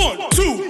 One, two,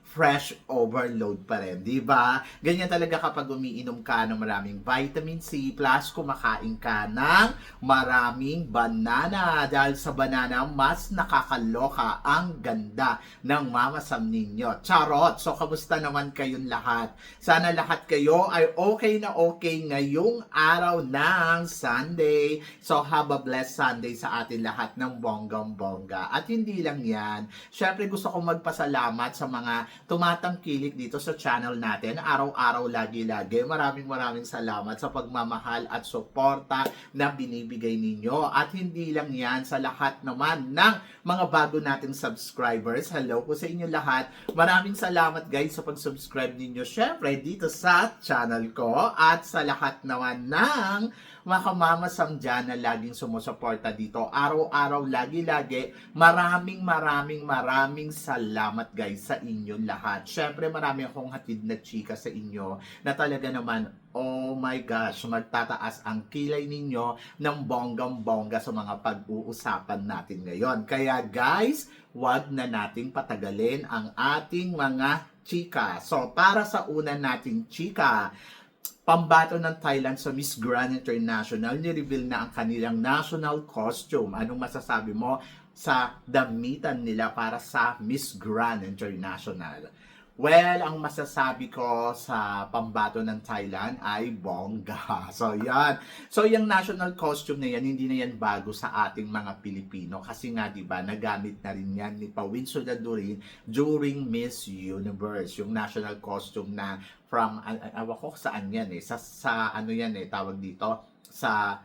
fresh overload pa rin, di ba? Ganyan talaga kapag umiinom ka ng maraming vitamin C plus kumakain ka ng maraming banana. Dahil sa banana, mas nakakaloka ang ganda ng mamasam ninyo. Charot! So, kamusta naman kayong lahat? Sana lahat kayo ay okay na okay ngayong araw ng Sunday. So, have a blessed Sunday sa atin lahat ng bonggang-bongga. At hindi lang yan. Syempre, gusto kong magpasalamat sa mga tumatangkilik dito sa channel natin. Araw-araw, lagi-lagi. Maraming maraming salamat sa pagmamahal at suporta na binibigay ninyo. At hindi lang yan sa lahat naman ng mga bago nating subscribers. Hello po sa inyo lahat. Maraming salamat guys sa pag-subscribe ninyo. Syempre, dito sa channel ko. At sa lahat naman ng mga kamamasam dyan na laging sumusuporta dito. Araw-araw, lagi-lagi. Maraming, maraming, maraming salamat guys sa inyong lahat. Syempre, marami akong hatid na chika sa inyo na talaga naman, oh my gosh, magtataas ang kilay ninyo ng bonggang-bongga sa mga pag-uusapan natin ngayon. Kaya guys, wag na nating patagalin ang ating mga chika. So, para sa una nating chika, pambato ng Thailand sa Miss Grand International, ni-reveal na ang kanilang national costume. Anong masasabi mo sa damitan nila para sa Miss Grand International? Well, ang masasabi ko sa pambato ng Thailand ay bongga. So, yan. So, yung national costume na yan, hindi na yan bago sa ating mga Pilipino. Kasi nga, di ba, nagamit na rin yan ni Pawin Suladurin during Miss Universe. Yung national costume na from, awa ko saan yan eh. Sa, sa ano yan eh, tawag dito, sa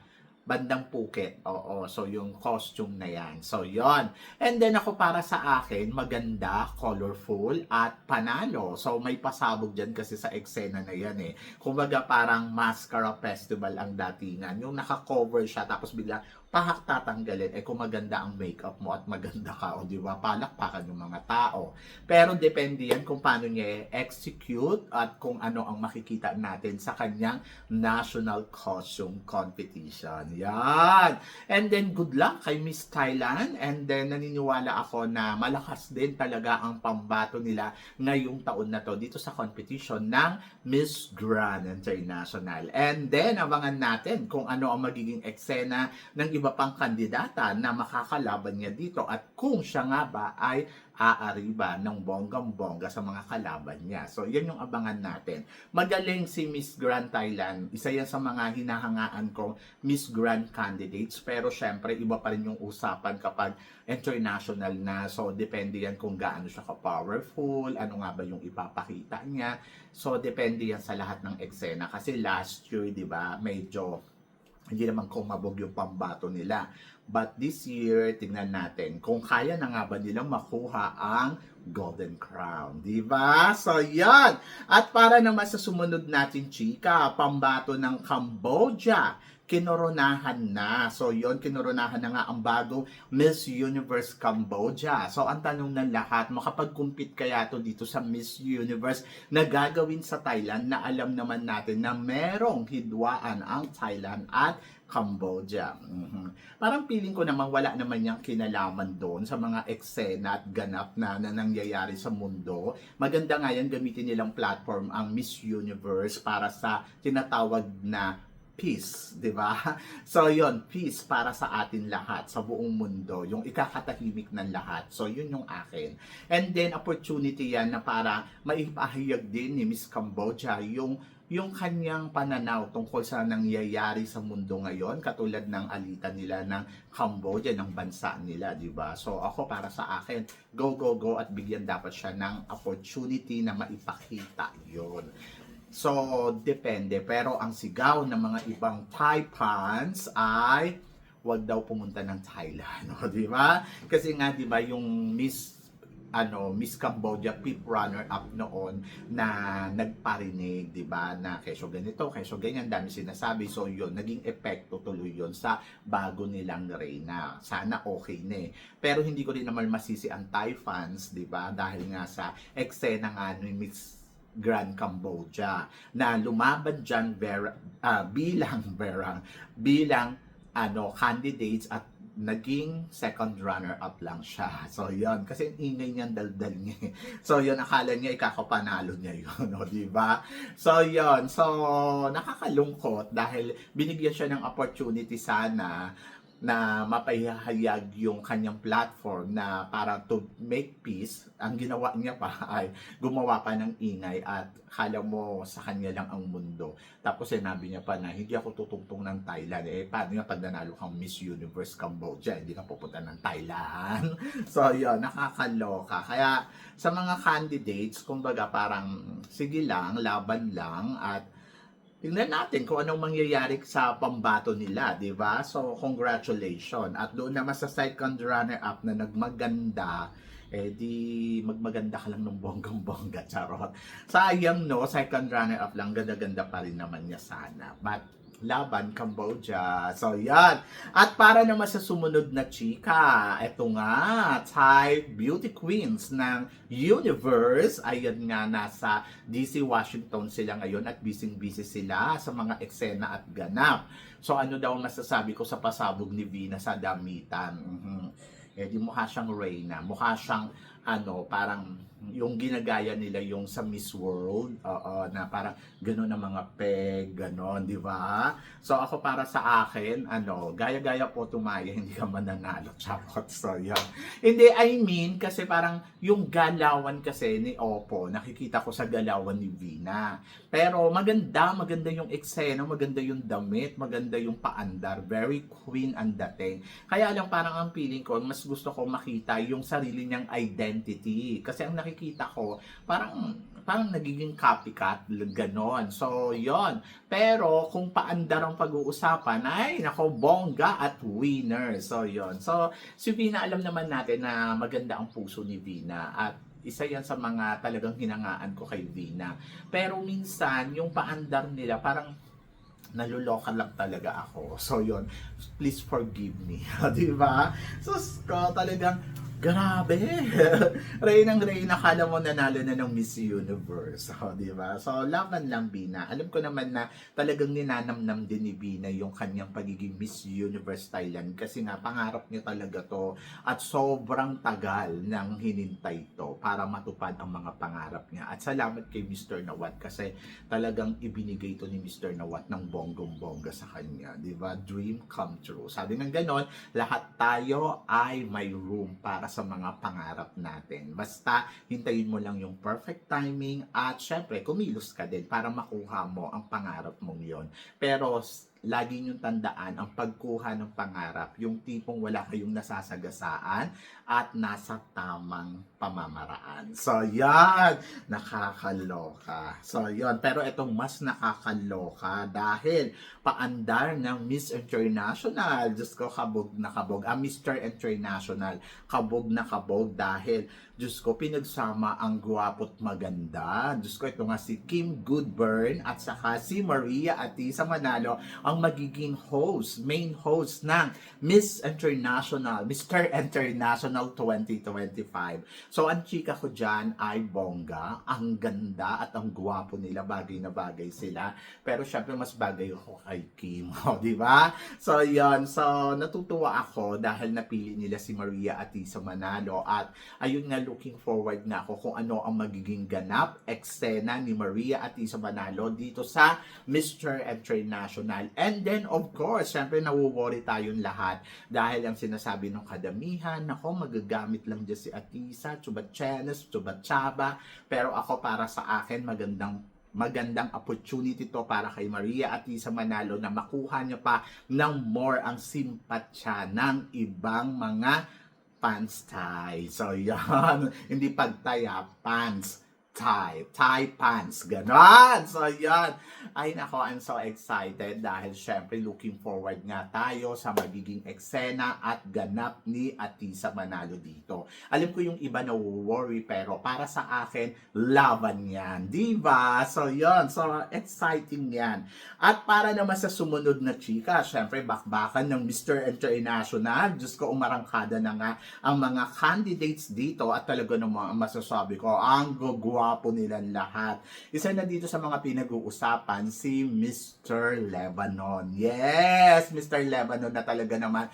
bandang Phuket. Oo, so yung costume na yan. So, yon And then ako para sa akin, maganda, colorful, at panalo. So, may pasabog dyan kasi sa eksena na yan eh. Kumbaga parang mascara festival ang datingan. Yung naka-cover siya, tapos bigla, pahak tatanggalin. Eh, kung maganda ang makeup mo at maganda ka, o di ba, palakpakan yung mga tao. Pero depende yan kung paano niya execute at kung ano ang makikita natin sa kanyang national costume competition. Yan. And then, good luck kay Miss Thailand. And then, naniniwala ako na malakas din talaga ang pambato nila ngayong taon na to dito sa competition ng Miss Grand International. And then, abangan natin kung ano ang magiging eksena ng iba pang kandidata na makakalaban niya dito at kung siya nga ba ay aariba ng bonggang-bongga sa mga kalaban niya. So, yan yung abangan natin. Magaling si Miss Grand Thailand. Isa yan sa mga hinahangaan kong Miss Grand candidates. Pero, syempre, iba pa rin yung usapan kapag international na. So, depende yan kung gaano siya ka-powerful, ano nga ba yung ipapakita niya. So, depende yan sa lahat ng eksena. Kasi last year, di ba, medyo hindi naman kumabog yung pambato nila. But this year, tingnan natin kung kaya na nga ba nilang makuha ang Golden Crown. Di ba? So, yan. At para naman sa sumunod natin, chika, pambato ng Cambodia kinoronahan na. So, yon kinoronahan na nga ang bagong Miss Universe Cambodia. So, ang tanong ng lahat, makapag-compete kaya to dito sa Miss Universe na gagawin sa Thailand na alam naman natin na merong hidwaan ang Thailand at Cambodia. Mhm. Parang feeling ko naman wala naman niyang kinalaman doon sa mga eksena at ganap na, na nangyayari sa mundo. Maganda nga yan gamitin nilang platform ang Miss Universe para sa tinatawag na peace, di ba? So, yon peace para sa atin lahat, sa buong mundo, yung ikakatahimik ng lahat. So, yun yung akin. And then, opportunity yan na para maipahayag din ni Miss Cambodia yung yung kanyang pananaw tungkol sa nangyayari sa mundo ngayon, katulad ng alitan nila ng Cambodia, ng bansa nila, di ba? So ako para sa akin, go, go, go at bigyan dapat siya ng opportunity na maipakita yon So, depende. Pero ang sigaw ng mga ibang Thai ay wag daw pumunta ng Thailand, no? di ba? Kasi nga, di ba, yung Miss ano Miss Cambodia pip runner up noon na nagparinig, 'di ba? Na keso ganito, keso ganyan, dami sinasabi. So 'yun, naging epekto tuloy 'yun sa bago nilang reyna. Sana okay na eh. Pero hindi ko rin naman masisi ang Thai fans, 'di ba? Dahil nga sa eksena nga ni Miss Grand Cambodia na lumaban dyan Vera, ah, bilang Vera, bilang ano candidates at naging second runner up lang siya. So, yon Kasi ingay niyan daldal niya. So, yun, akala niya ikakapanalo niya yun, no, di ba? So, yon So, nakakalungkot dahil binigyan siya ng opportunity sana na mapahayag yung kanyang platform na para to make peace, ang ginawa niya pa ay gumawa pa ng ingay at kala mo sa kanya lang ang mundo. Tapos sinabi niya pa na hindi ako tutungtong ng Thailand. Eh, paano nga pag nanalo kang Miss Universe Cambodia? Hindi ka pupunta ng Thailand. so, yun, nakakaloka. Kaya sa mga candidates, kumbaga parang sige lang, laban lang at Tingnan natin kung anong mangyayari sa pambato nila, di ba? So, congratulations. At doon naman sa second runner-up na nagmaganda, eh di magmaganda ka lang ng bonggang-bongga, charot. Sayang no, second runner-up lang, ganda-ganda pa rin naman niya sana. But, laban Cambodia. So, yan. At para naman sa sumunod na chika, eto nga, Thai beauty queens ng universe. Ayan nga, nasa DC, Washington sila ngayon at busy-busy sila sa mga eksena at ganap. So, ano daw masasabi ko sa pasabog ni Vina sa damitan? Mhm. Eh, di mukha siyang Reyna. Mukha siyang, ano, parang yung ginagaya nila yung sa Miss World, oo, na parang gano'n ang mga peg, gano'n, di ba? So ako para sa akin, ano, gaya-gaya po tumaya, hindi ka mananalo, charot, so yun. Hindi, I mean, kasi parang yung galawan kasi ni Oppo, nakikita ko sa galawan ni Vina. Pero maganda, maganda yung eksena, maganda yung damit, maganda yung paandar, very queen ang dating. Kaya lang parang ang feeling ko, mas gusto ko makita yung sarili niyang identity. Kasi ang nakikita ko, parang parang nagiging copycat, ganon. So, yon Pero, kung paandar ang pag-uusapan, ay, nako, bongga at winner. So, yon So, si Vina, alam naman natin na maganda ang puso ni Vina at isa yan sa mga talagang hinangaan ko kay Vina. Pero minsan, yung paandar nila, parang naluloka lang talaga ako. So, yon please forgive me. di ba? So, ko talagang, grabe. Rain ng Rain, nakala mo nanalo na ng Miss Universe. O, di ba? So, laban lang, Bina. Alam ko naman na talagang ninanamnam din ni Bina yung kanyang pagiging Miss Universe Thailand kasi nga, pangarap niya talaga to at sobrang tagal nang hinintay to para matupad ang mga pangarap niya. At salamat kay Mr. Nawat kasi talagang ibinigay to ni Mr. Nawat ng bonggong-bongga sa kanya. Di ba? Dream come true. Sabi ng ganon, lahat tayo ay may room para sa mga pangarap natin. Basta hintayin mo lang yung perfect timing at syempre kumilos ka din para makuha mo ang pangarap mong yon. Pero lagi niyong tandaan ang pagkuha ng pangarap, yung tipong wala kayong nasasagasaan at nasa tamang pamamaraan. So, yan! Nakakaloka. So, yon Pero itong mas nakakaloka dahil paandar ng Miss International. Diyos ko, kabog na kabog. Ah, Mr. International. Kabog na kabog dahil, Diyos ko, pinagsama ang gwapo't maganda. Diyos ko, ito nga si Kim Goodburn at saka si Maria Atisa Manalo ang magiging host, main host ng Miss International, Mr. International 2025. So, ang chika ko dyan ay bongga, ang ganda at ang gwapo nila, bagay na bagay sila. Pero syempre, mas bagay ako kay Kim, o, di ba? So, yon So, natutuwa ako dahil napili nila si Maria Atisa Manalo at ayun nga, looking forward na ako kung ano ang magiging ganap, eksena ni Maria Atisa Manalo dito sa Mr. International. And then, of course, syempre, nawuworry tayong lahat dahil ang sinasabi ng kadamihan, nako, magagamit lang dyan si Atisa, Chubachenes, Chubachaba, pero ako para sa akin, magandang magandang opportunity to para kay Maria at Lisa Manalo na makuha niya pa ng more ang simpatsya ng ibang mga fans tay. So, yan. Hindi pagtaya, fans tie. Tie pants. Ganon. So, yan. Ay, nako, I'm so excited dahil syempre looking forward nga tayo sa magiging eksena at ganap ni Atisa Manalo dito. Alam ko yung iba na worry pero para sa akin, laban yan. Di ba? So, yon So, exciting yan. At para naman sa sumunod na chika, syempre bakbakan ng Mr. International. Diyos ko, umarangkada na nga ang mga candidates dito at talaga naman masasabi ko, ang gugwapo nilang lahat. Isa na dito sa mga pinag-uusapan, si Mr. Lebanon. Yes, Mr. Lebanon na talaga naman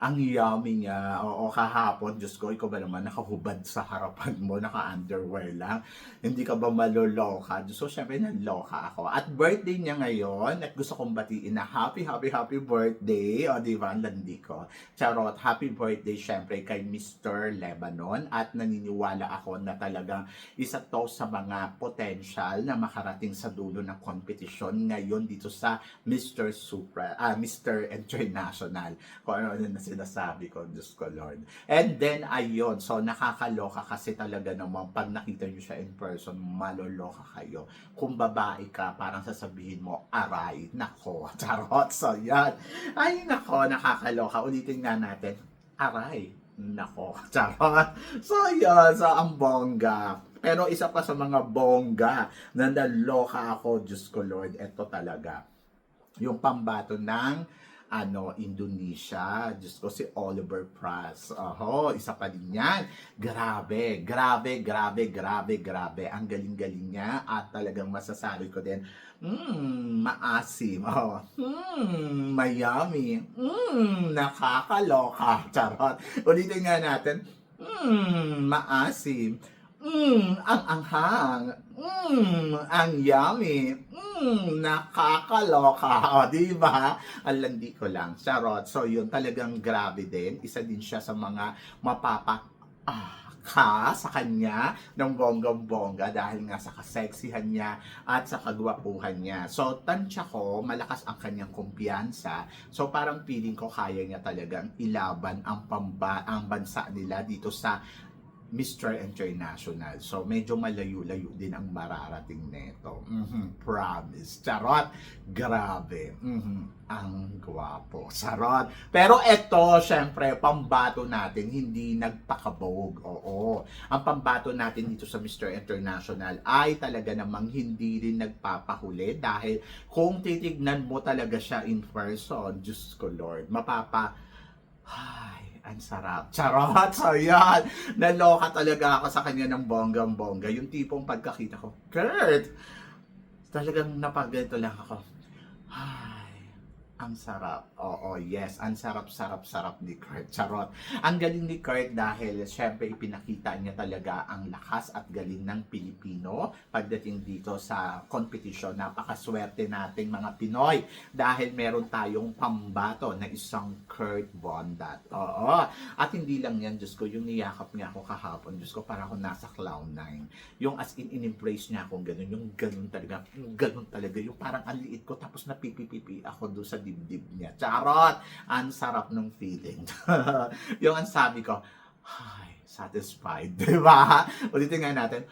ang yummy niya. Oo, kahapon, Diyos ko, ikaw ba naman nakahubad sa harapan mo, naka-underwear lang. Hindi ka ba maloloka? Diyos ko, syempre naloka ako. At birthday niya ngayon, at gusto kong batiin na happy, happy, happy birthday. O, di ba? Landi ko. Charot, happy birthday, syempre, kay Mr. Lebanon. At naniniwala ako na talagang isa to sa mga potential na makarating sa dulo ng kompetisyon ngayon dito sa Mr. Supra, ah, Mr. International. Kung ano na sinasabi ko, Diyos ko Lord. And then, ayun, so nakakaloka kasi talaga naman pag nakita nyo siya in person, maloloka kayo. Kung babae ka, parang sasabihin mo, aray, nako, charot, so yan. Ay, nako, nakakaloka. Ulitin nga natin, aray, nako, charot. So, yun, so ang bongga. Pero isa pa sa mga bongga na naloka ako, Diyos ko Lord, eto talaga. Yung pambato ng ano, Indonesia. Diyos ko, si Oliver Pras. Oho, isa pa din yan. Grabe, grabe, grabe, grabe, grabe. Ang galing-galing niya at talagang masasabi ko din, Mmm, maasim. Oh, mmm, mayami. Mmm, nakakaloka. Charot. Ulitin nga natin. Mmm, maasim. Mmm, ang anghang. Mmm, ang yummy. Mmm, nakakaloka. O, di ba? Ang landi ko lang. Charot. So, yun talagang grabe din. Isa din siya sa mga mapapa... Ka sa kanya ng bonggang-bongga dahil nga sa kaseksihan niya at sa kagwapuhan niya. So, tansya ko, malakas ang kanyang kumpiyansa. So, parang feeling ko kaya niya talagang ilaban ang, pamba, ang bansa nila dito sa Mr. International. So, medyo malayo-layo din ang mararating neto. Mhm, Promise. Charot. Grabe. Mhm, Ang gwapo. Charot. Pero eto, syempre, pambato natin, hindi nagpakabog. Oo. Ang pambato natin dito sa Mr. International ay talaga namang hindi rin nagpapahuli dahil kung titignan mo talaga siya in person, Diyos ko Lord, mapapa... Ay, ang sarap. Charot! So, yan. Naloka talaga ako sa kanya ng bonggang-bongga. Yung tipong pagkakita ko, Kurt! Talagang napagganito lang ako. Ang sarap. Oo, yes. Ang sarap-sarap-sarap ni Kurt. Charot. Ang galing ni Kurt dahil syempre ipinakita niya talaga ang lakas at galing ng Pilipino pagdating dito sa competition. Napakaswerte nating mga Pinoy dahil meron tayong pambato na isang Kurt Bondat. Oo. At hindi lang yan, Diyos ko, yung niyakap niya ako kahapon, Diyos ko, para ako nasa cloud nine. Yung as in, in-embrace niya akong ganun, yung ganun talaga, yung ganun talaga, yung parang ang liit ko, tapos napipipipi ako doon sa dibdib niya. Charot! Ang sarap ng feeling. yung ang sabi ko, ay, satisfied. Di ba? Ulitin nga natin,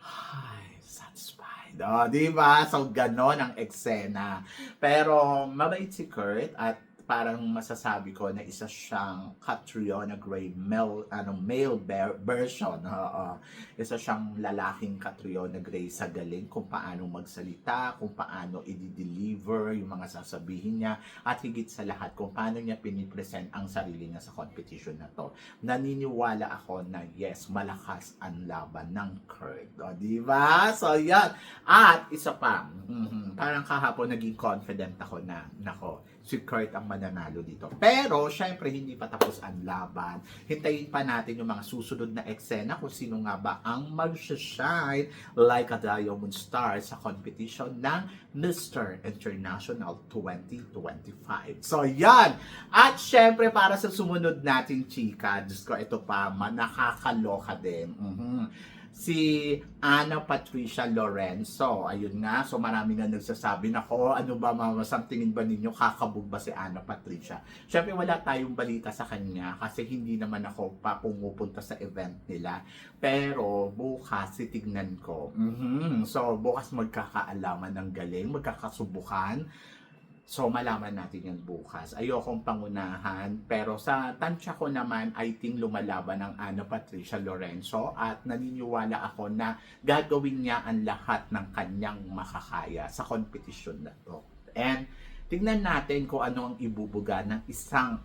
ay, satisfied. O, ba? So, ganon ang eksena. Pero, mabait si Kurt at parang masasabi ko na isa siyang Catriona Gray male, ano, male ver- version. Oo. Isa siyang lalaking Catriona Gray sa galing kung paano magsalita, kung paano i-deliver yung mga sasabihin niya, at higit sa lahat kung paano niya pinipresent ang sarili niya sa competition na to. Naniniwala ako na yes, malakas ang laban ng Kurt. O, di ba? So, yan. At isa pa, mhm, parang kahapon naging confident ako na, nako, si Kurt ang mananalo dito. Pero, syempre, hindi pa tapos ang laban. Hintayin pa natin yung mga susunod na eksena kung sino nga ba ang mag-shine like a diamond star sa competition ng Mr. International 2025. So, yan! At syempre, para sa sumunod nating chika, Diyos ko, ito pa, ma- nakakaloka din. Mhm si Ana Patricia Lorenzo. Ayun nga, so marami nga nagsasabi na ko, ano ba mama, tingin ba ninyo kakabog ba si Ana Patricia? Syempre wala tayong balita sa kanya kasi hindi naman ako pa pumupunta sa event nila. Pero bukas titignan ko. Mhm. So bukas magkakaalaman ng galing, magkakasubukan. So, malaman natin yan bukas. Ayokong pangunahan, pero sa tansya ko naman, I think lumalaban ng Ana Patricia Lorenzo at naniniwala ako na gagawin niya ang lahat ng kanyang makakaya sa kompetisyon na to. And tingnan natin kung ano ang ibubuga ng isang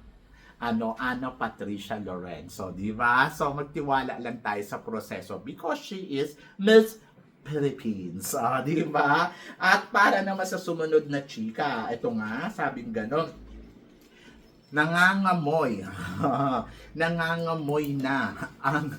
ano Ana Patricia Lorenzo, di ba? So magtiwala lang tayo sa proseso because she is Miss Philippines. Ah, di ba? At para naman sa sumunod na chika, ito nga, sabing ganon, nangangamoy. Nangangamoy na ang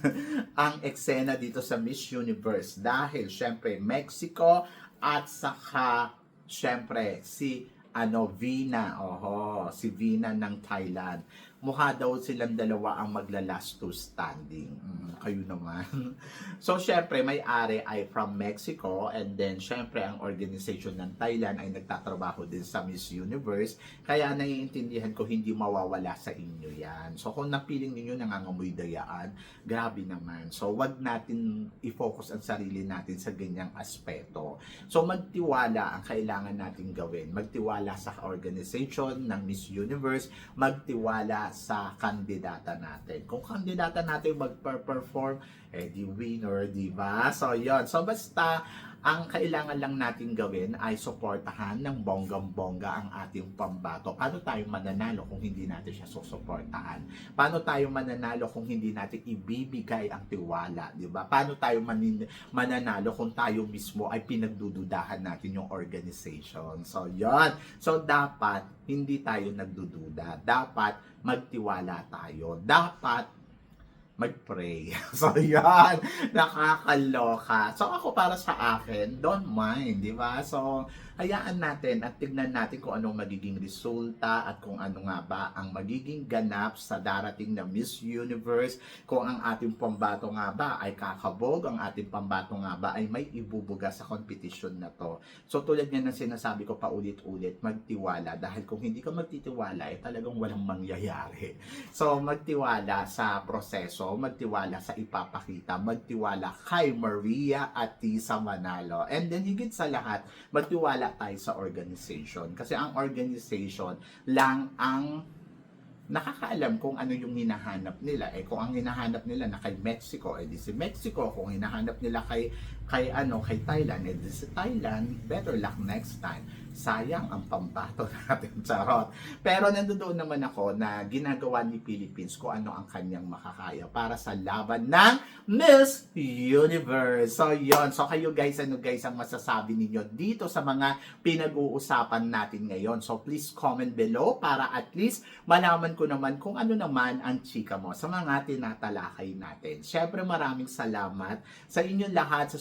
ang eksena dito sa Miss Universe. Dahil syempre Mexico at saka syempre si ano Vina. Oho si Vina ng Thailand mukha daw silang dalawa ang magla-last to standing. Mm, kayo naman. so, syempre, may-ari ay from Mexico and then, syempre, ang organization ng Thailand ay nagtatrabaho din sa Miss Universe. Kaya naiintindihan ko hindi mawawala sa inyo yan. So, kung napiling ninyo nangangamoy dayaan, grabe naman. So, wag natin i-focus ang sarili natin sa ganyang aspeto. So, magtiwala ang kailangan natin gawin. Magtiwala sa organization ng Miss Universe, magtiwala sa kandidata natin. Kung kandidata natin mag-perform, eh di winner, di ba? So, yon So, basta, ang kailangan lang natin gawin ay suportahan ng bonggang-bongga ang ating pambato. Paano tayo mananalo kung hindi natin siya susuportahan? Paano tayo mananalo kung hindi natin ibibigay ang tiwala, di ba? Paano tayo manin- mananalo kung tayo mismo ay pinagdududahan natin yung organization? So, yon So, dapat hindi tayo nagdududa. Dapat magtiwala tayo. Dapat mag-pray. So, yan. Nakakaloka. So, ako para sa akin, don't mind, di ba? So, hayaan natin at tignan natin kung anong magiging resulta at kung ano nga ba ang magiging ganap sa darating na Miss Universe. Kung ang ating pambato nga ba ay kakabog, ang ating pambato nga ba ay may ibubuga sa competition na to. So, tulad nga ng sinasabi ko pa ulit-ulit, magtiwala. Dahil kung hindi ka magtitiwala, eh talagang walang mangyayari. So, magtiwala sa proseso, magtiwala sa ipapakita, magtiwala kay Maria at Tisa Manalo. And then, higit sa lahat, magtiwala tayo sa organization. Kasi ang organization lang ang nakakaalam kung ano yung hinahanap nila. Eh kung ang hinahanap nila na kay Mexico, eh di si Mexico. Kung hinahanap nila kay kay ano kay Thailand, eh di si Thailand. Better luck next time. Sayang ang pambato natin, charot. Pero nandoon naman ako na ginagawa ni Philippines kung ano ang kanyang makakaya para sa laban ng Miss Universe. So, yon So, kayo guys, ano guys ang masasabi ninyo dito sa mga pinag-uusapan natin ngayon? So, please comment below para at least malaman ko naman kung ano naman ang chika mo sa mga tinatalakay natin. Syempre, maraming salamat sa inyong lahat sa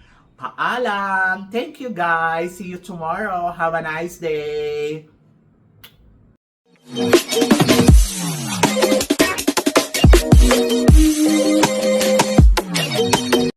Paalam! Thank you guys! See you tomorrow! Have a nice day!